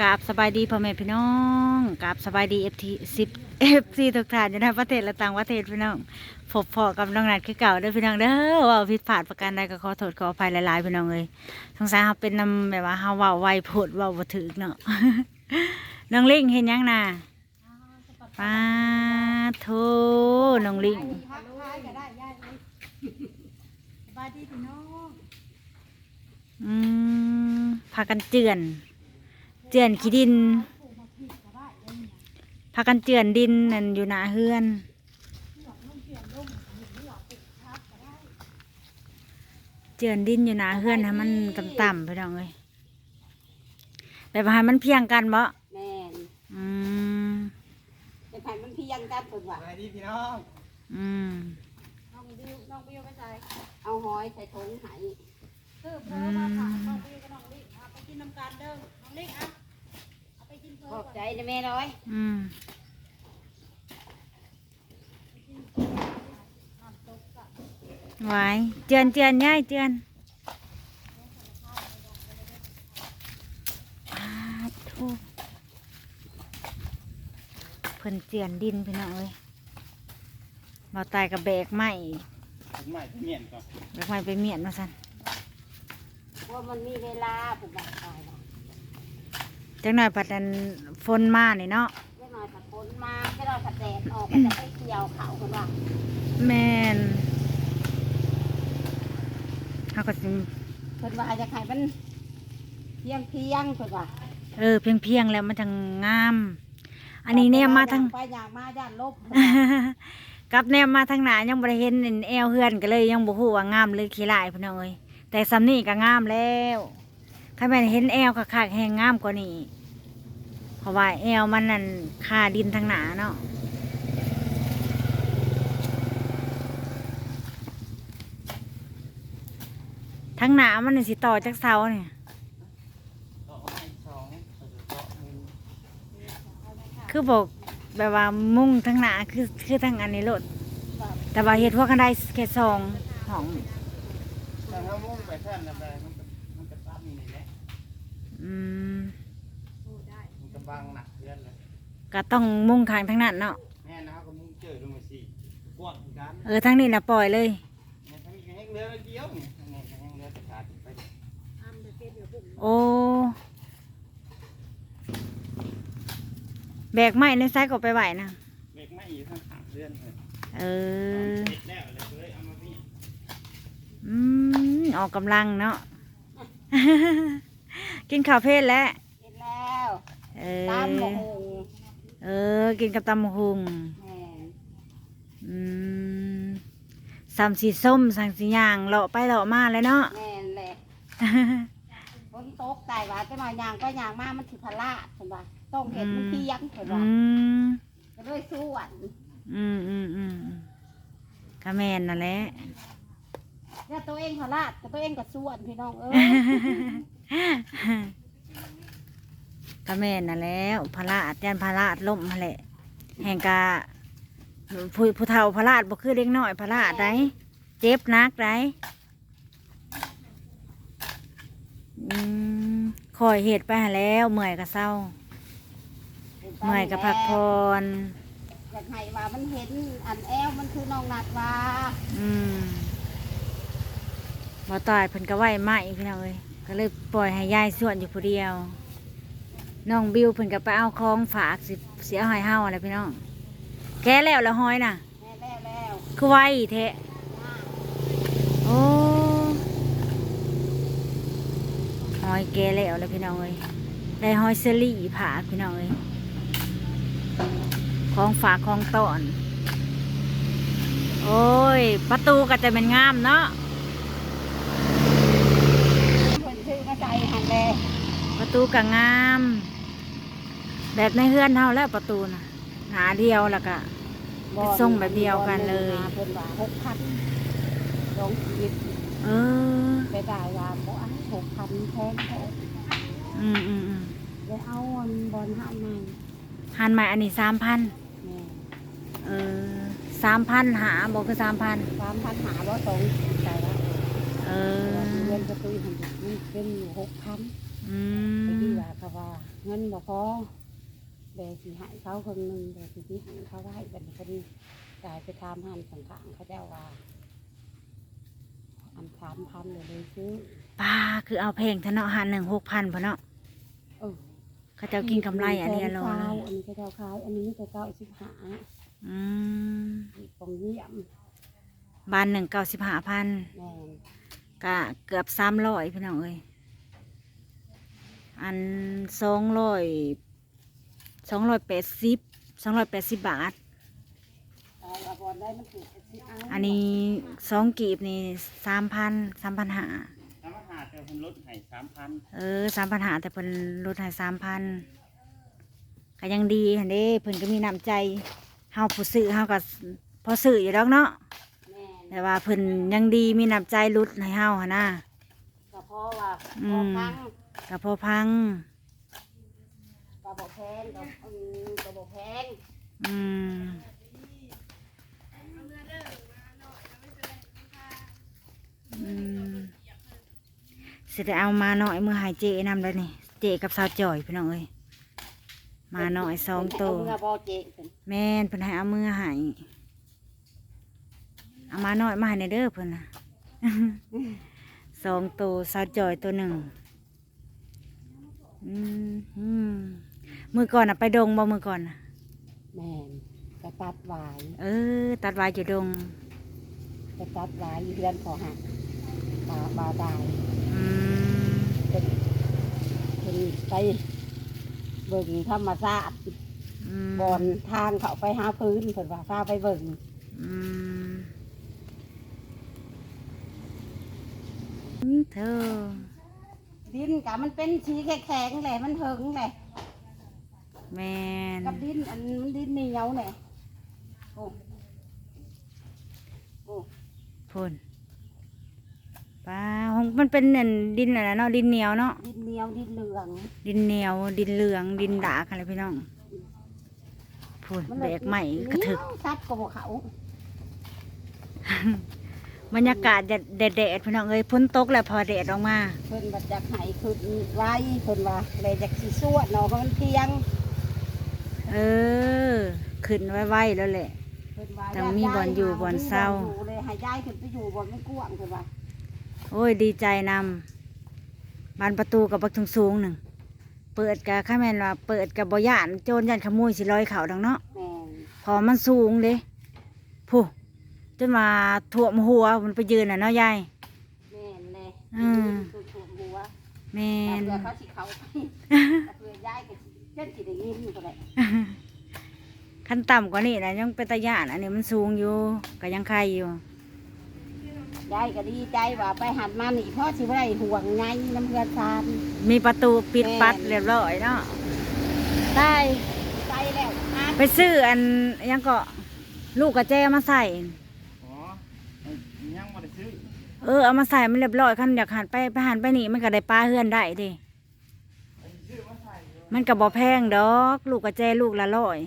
กราบสบายดีพ่อแม่พี่น้องกราบสบายดีเอฟทีสิบเอฟซีทุกท่านอยู่ในประเทศและต่างประเทศพี่น้องพบพอกับน้องนัดคือเก่าเด้อพี่น้องเด้อเว่าผิดพลาดประการใดก็ขอโทษขออภัยหลายๆพี่น้องเลยสงสัยเขาเป็นนำแบบว่าเฮาเว้าไวโพดเว้าบ่ถึกเนาะน้องลิงเห็นยังน่ะป้าโทน้องลิงทักทายก็ได้ยายเลยสบายดีพี่น้องอืมพากันเจือน เจือนขี้ดินปลูกมาผิดก็ได้เลยเนี่ยพากันเจือนดินนั่นอยู่หน้าเฮือนหลอกน้องเปลี่ยนลงเห็นหลอกปลูกทับก็ได้เจือนดินอยู่หน้าเฮือนให้มันต่ำๆไปน้องเลยแบบว่าให้มันเพียงกันบ่แม่นอืมเป็นไผ่มันเพียงกันเพิ่นว่าสวัสดีพี่น้องอืมน้องบิวน้องบิวไปใส่เอาหอยใส่ถุงไหเพิ่มเพิ่มมาฝากน้องบิวกับน้องลิเอาไปกินน้ำกันเด้อ น้องลิเอาเอาไปกินเพิ่มขอบก่อนใจนะแม่ร้อยอืมน้ำตกกะไว้เจือนเจือนย่ายเจือนอ้าวโธ่เพิ่นเจือนดินพี่น้องเอ้ยมาตายกับแบกไม้ผมใหม่พี่เมียนก่อนแบกไม้ไปเมียนมาสั่นว่ามันมีเวลาปลูกแบบตายแล้ว จังหน่อยผัดอันฝนมานี่เนาะแค่น้อยผัดฝนมาแค่น้อยผัดแดดออกก็จะไปเกี่ยวเขาเพิ่นว่าแม่นเขาก็สิเพิ่นว่าจะให้มันเพียงเพียงเพิ่นว่าเออเพียงเพียงๆแล้วมันจังงาม อันนี้เนี่ยมาทางไปอย่างมาย่านลบกับแนมมาทางหนายังบ่ได้เห็นเห็นแอวเฮือนก็เลย ยังบ่ฮู้ว่างามหรือขี้ลายพี่น้องเอ้ยแต่สำนี้ก็งามแล้วถ้าแม่นเห็นแอวคักๆแหงงามกว่านี้เพ ราะว่าแอวมันนั่นคาดินทางหนาเนาะทางหนามันนี่สิต่อจากเสาเนี่ยต่อให้สองต่อมือคือบอกแบบว่ามุ่งทางหนาคือคือทางอันนี้โลดแต่ว่าเห็ดพวกกันได้แค่สองห้องแต่ถ้ามุ่งไปแท่นอะไรมั นก็มันก็ตั้มนี่แหละอืมมันก็บังหนักเพื่อนเลยก็ต้องมุ่งทางทางนั้นเนาะแม่นะครับก็มุ่งเจอลงมาสิกว้างกันเออทางนี้นะปล่อยเลยเนี่ยทั้งนี้ก็แห้งเรือเดียวเนี่ยทั้งนี้ก็แห้งเรือจะขาดไปอ้ำเดี๋ยวเก็บเดี๋ยวบุกโอ้แบกไม้ในไซก็ไปไหวนะเบรกไม่อยู่ข้างขางเรือนเลยเออเสร็จแล้วเลยเลยเอามาพี่อืมออกกำลังเนาะกินข้าวเพลแล้วเห็นแล้ว เอตามหมองเออ กินกับตำบักหุงแม่นอืมสามสีส้มสามสีย่างเลาะไปเลาะมาเลยเนาะ แม่นแหละฝนตกตายว่าจะมาย่างก็ย่างมามันสิพลาดเพิ่นว่าต้องเห็นมันเพียงเพิ่นอืว่า มก็เลยสู้อันอืมอืมอืมอืมก็แม่นนั่นแหละ เนี่ยตัวเองพลาดแต่ตัวเองก็สู้อันพี่น้องเอ้ย ก็แม่นนั่นแหล้วพระราชยันพระราชล่มมาแหละ แห่งกาผู้ผู้เฒ่าพระราชบ่คือเด็กน้อยพระราชได้เจ็บหนักได้อืมคอยเหตุไปหาแล้วเมื่อยก็เศร้า เมื่อยก็พักผ่อนอยากให้ว่ามันเห็นอันแอวมันคือน้องนัดว่าอืมบ่ตายเพิ่นก็ไหวไหมพี่น้องเอ้ยก็เลยปล่อยให้ยายส่วนอยู่ผู้เดียว น้องบิวเพิ่นก็ไปเอาของฝากสิเสียหายเฮาอะไรพี่น้องแกแล้วละห้อยน่ะแม่แล้วแล้วคือไวแท้โอ้หอยแกแล้วเลยพี่น้องเอ้ยได้หอยเซรี่ผาพี่น้องเอ้ยของฝากของต้อน โอ้ย ประตูก็จะเป็นงามเนาะเพิ่นชื่อมาใจหันแลประตูก็งาม แบบในเฮือนเท่าแล้วประตูน่ะ หาเดียวแล้วก็ เป็นทรงแบบเดียวกันเลยเพิ่นว่าหกพันลงชีวิตเออ ไปได้ยาบ่อันหกพันแพงแท้อืมอืมอืมเลยเอาอันบอลห้าใหม่หันใหม่อันนี้สามพันแม่เออสามพันหาบอกคือสามพันสามพันหาบ่ตรงใจว่าเออเงินประตูหันมันเป็นอยู่หกพันออืไปมที่ว่าเขาว่าเงินบ่พอ แบสิใหายเขาคนหนึ่งแบสิที่ใหายเขาไว้บัดนี้พอดีกลายไปทำหันสังขางเขาเจ้าว่าอันสามพันเลยเลยซื้อป้าคือเอาเพลงทะเนาะหันหนึ่งหกพันพอเนาะเออเขาเจ้ากินกำไรอันนี้อร่อยเก้าอันนี้ก็เจ้าขายอันนี้จะเก้าสิบห้าอืมอีกปองเยี่ยมบานหนึ่งเก้าสิบห้าพันแม่นก็เกือบสามร้อยพี่น้องเอ้ยอันสองร้อย สองร้อยแปดสิบสองร้อยแปดสิบบาทตายว่าบอลได้มันถูกสิเอาอันนี้สองกีบนี่สามพันสามพันหาสามหาแต่เพิ่นลดให้สามพันเออสามพันหาแต่เพิ่นลดให้สามพันก็ยังดีหันเด้เพิ่นก็มีน้ำใจเฮาผู้ซื้อเฮาก็พอซื้ออยู่ดอกเนาะแม่นแต่ว่าเพิ่นยังดีมีน้ำใจลดให้เฮาหั่นนะก็เพราะว่าอืพอมพังก็พอพังก็ บอกแพงก็อืมก็บอกแพงอืมอืมสิได้เอามาหน่อยมือหายเจนำแล้วนี่ เจกับสาวจ่อยพี่น้องเอ้ยมาหน่อยสองโตวเอาเมื่อบอเจเพิ่นแม่นเพิ่นให้เอามือใหายเอามาหน่อยมาให้ในเด้อเพิ่นน่ะสองตัวสาวจ่อยตัวหนึ่งอืมอื มมือก่อนน่ะไปดงบ่มือก่อนน่ะแม่นกระตัดหวายเออ ตัดไว้อยู่ดงกระตัดหวายอยู่เดือนขอหักตาบาดายอืมเป็นเป็นไปเบิ่งธรรมชาติอืมบอนทางเขาไปหาพื้นเพิ่นว่าพาไปเบิ่งอืมอืมเธอ ดินกะมันเป็นสีแข็งๆแหละมันเหิงแหละ แม่นกับดินอันมันดินเหนียวแหละโอ้โอ้พุ่นป้าของมันเป็นนั่นดินอะไรเนาะดินเหนียวเนาะดินเหนียวดินเหลืองดินเหนียว ดินเหลือง ดินดากอะไรพี่น้องพุ่นแบกใหม่กระถึกเหนียวซัดกว่าเขาบรรยากาศแดดแดดๆพี่น้องเอ้ยพ้นตกแล้วพอแดดออกมาเพิ่นบัดจากไหขึ้นไว้เพิ่นว่าเลยจากสีสวดเนาะเพราะมันเพียง เออ ขึ้นไว้ๆแล้วแหละ เพิ่นว่าต้องมีบ่อนอยู่บ่อนเศร้ามีบ่อนอยู่เลยให้ย้ายขึ้นไปอยู่บ่อนมันกว้างเพิ่นว่าโอ้ยดีใจนำบานประตูกับบักทุงสูงหนึ่ง เปิดกับข้าแม่นว่าเปิดกับบ่ย่านโจรยันขโมยสิลอยเขาดังเนาะแม่นพอมันสูงเด้ผู้จนมาถ่วมหัวมันไปยืนน่ะเนาะยาย แม่นเลยอืมสุดๆหัวแม่แต่นเพื่อเขาสิเขาไปแต่เพื่อย้ายก็สิ เจ้าสิได้ยินอยู่ก็ได้ขั้นต่ำกว่านี้นะยังเป็นตะย่านอันนี้มันสูงอยู่ก็ยังใครอยู่ย้ายก็ดีใจว่าไปหันมานี่พ่อสิบ่ได้ห่วงไงน้ำเพื่อนซานมีประตูปิดแม่นปัดเรียบร้อยเนาะได้ใจแล้วอะไปซื้ออันยังก็ลูกกระแจมาใส่ อ๋อยังบ่ได้ซื้อ เออเอามาใส่มันเรียบร้อยคันอยากหันไปไปหันไปนี่มันก็ได้ปลาเฮือนได้ดิ มันก็บ่แพงดอก ลูกกระแจลูกละร้อย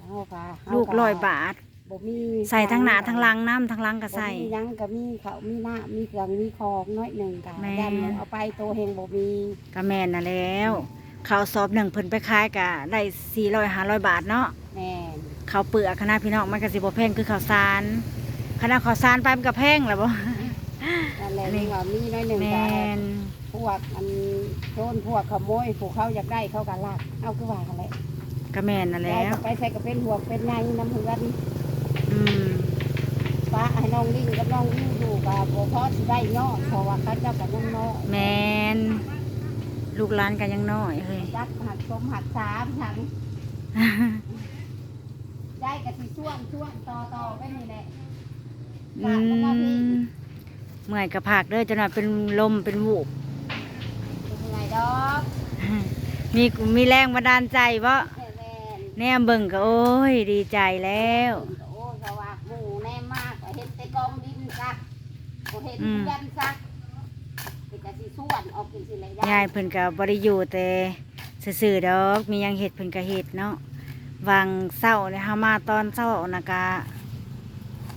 เอาค่ะเาลูกร้อยบาท บ่มีใส่ทั้งหน้าทั้งหลังน้ำทั้งหลังก็ใส่ บ่มีหยังก็มีเขาวมีหน้ามีเครื่องมีของน้อยหนึ่งกะแม่ ยันเอาไปโตเฮงบ่มีก็แม่นน่ะแล้วข้าวสอบหนึ่งเพิ่นไปขายก็ได้สี่ร้อยห้าร้อยบาทเนาะ แม่นข้าวเปลือกคณะพี่น้องมันก็สิบ่แพงคือข้าวสารคณะข้าวสารไปมันก็แพงแหล้วบ่นั่นแหละอันนี้นี่ว่ามีน้อยหนึ่งแมกะน พวกอันโจรพวกขโมยพวกเขาอยากได้เขาก็ลักเอาคือว่ากันแหละก็แม่นน่ะย้าแล้ยวก็ไปใส่ก็เป็นห่วงเป็นไงน้ำเพื่อนอืมป้าให้น้องลิงกับน้องวิวอยู่กับบ่พอสิได้ย่อเพราะว่าเขาเจ้ากับน้องน้อยแมนลูกหลานกันยังน้อยเฮ้ยยักษ์หักสมหักสามทั้งได้กะสิช่วงช่วงต่อต่อไปนี่แหละอืมเมื่อยกับผักเด้อจนว่าเป็นลมเป็นวูบเป็นยังไง ดอกมีมีแรงบันดาลใจบ่แม่แม่แนมเบิ่งก็โอ้ยดีใจแล้ว โอ้สว่าหมูแน่มากก็เห็นแต่กองดินซักก็เห็นอืม ยันซักเป็นกะสิส่วนออกเป็นสิเลยยายเพิ่นก็บ่ได้อยู่แต่ซื่อๆดอกมีหยังเฮ็ดเพิ่นก็เฮ็ดเนาะวางเช้าเนี่ยเฮามาตอนเช้านะกะ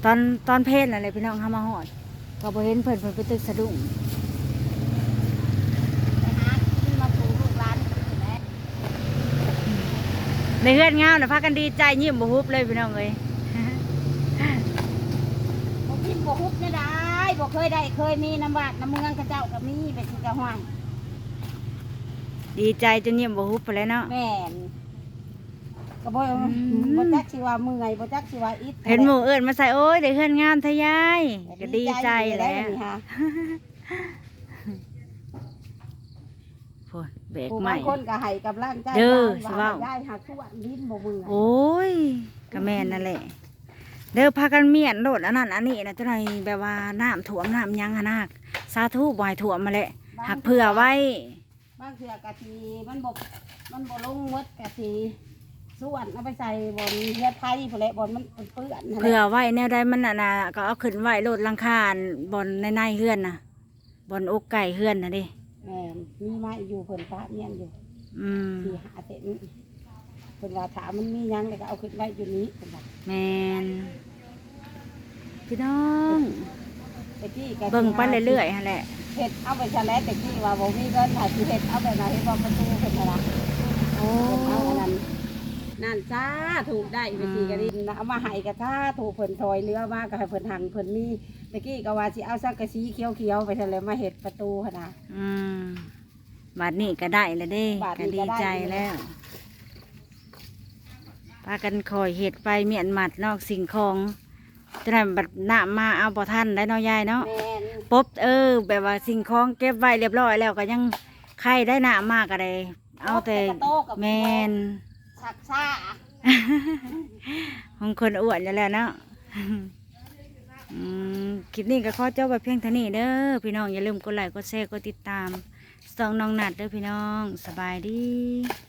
ตอนตอนเพลนอะไรพี่น้องเฮามาฮอดก็บ่เห็นเพิ่นเพิ่นไปตึกสะดุ้ง ไปหา ในเฮือนงามนะพากันดีใจยิ้มบ่ฮุบเลยพี่น้องเอ้ยบ่กินบ่ฮุบเนี่ยได้บ่เคยได้เคยมีน้ำบาดน้ำเมืองเขาเจ้าก็มีไปสิกะห้วยดีใจจนยิ้มบ่ฮุบไปแล้วเนาะแม่นก็บ่มบ่จักสิว่าเมื่อยบ่จักสิว่าอิดเห็นหมู่เอิ้นมาใส่โอ้ยได้เฮือนงามทะยายก็ดีใจอยู่แล้ว นี่ฮะโพูดเบรกผู้ใหม่ บางคนก็ให้กำลังใจเด้อว่าสิเว้า ได้หักส่วนลิ้นบ่เมื่อยโอ้ยก็แม่นนั่นแหละ เด้อพากันเมียนโดดอันนั้นอันนี้นะจังไดแบบว่าน้ำท่วมน้ำหยังหนนักสาธุบ่ให้ท่วมมาแหละหักเผื่อไว้ บางเทื่อกะทีมันบ่มันบ่ลงหมดกะทีส่วนเอาไปใส่บนเลือดไผ่พุ่นแหละบนมันเปื้อนนั่นแหละเผื่อไว้แนวใดมันน่ะนะก็เอาขึ้นไว้โลดหลังคาบนในในเฮือนน่ะบนอกไก่เฮือนน่ะดิ แม่นมีไม้อยู่เพิ่นพระเมียนอยู่อืมสี่หาเต็นเพิ่นว่าถามมันมีหยังแล้วก็เอาขึ้นไว้อยู่นี้เพิ่นว่าแมนพี่น้องตะกี้ก็เบิ่งไปเรื่อยๆหั่นแหละๆเฮ็ดเอาไปชะแลตะกี้ว่าบ่มีเงินถ้าสิเฮ็ดเอาไปไหนเฮ็ดบ่ประตูเพิ่นว่าล่ะโอ้ เอาอันนั้น นั่นจ้าถูกได้ไปสิก็ดินเอามาให้ก็ถ้าถูกเพิ่นถอยเรือมาก็ให้เพิ่นหังเพิ่นมีตะกี้ก็ว่าสิเอาสังกะสีเขียวๆไปซั่นแหละมาเฮ็ดประตูหั่นน่ะอืมบาดนี้ก็ได้แล้วเด้บาดก็นี้ดีก็ได้ ใจแล้วพากันคอยเห็ดไปเมียนหมัดนอกสิ่งของจะได้บัดหน้ามาเอาบ่ทันได้เนาะยายเนาะ แม่นปุ๊บเออ แบบว่าสิ่งของเก็บไว้เรียบร้อยแล้วก็ยังใครได้หน้ามากก็ได้เอาแต่กระโตกับแมน ชักซ่าของคนอ้วนอยู่แล้วเนาะคลิปนี้ก็ขอจบไปเพียงเท่านี้เด้อพี่น้องอย่าลืมกดไลค์กดแชร์กดติดตามส่องน้องนัดเด้อพี่น้องสบายดี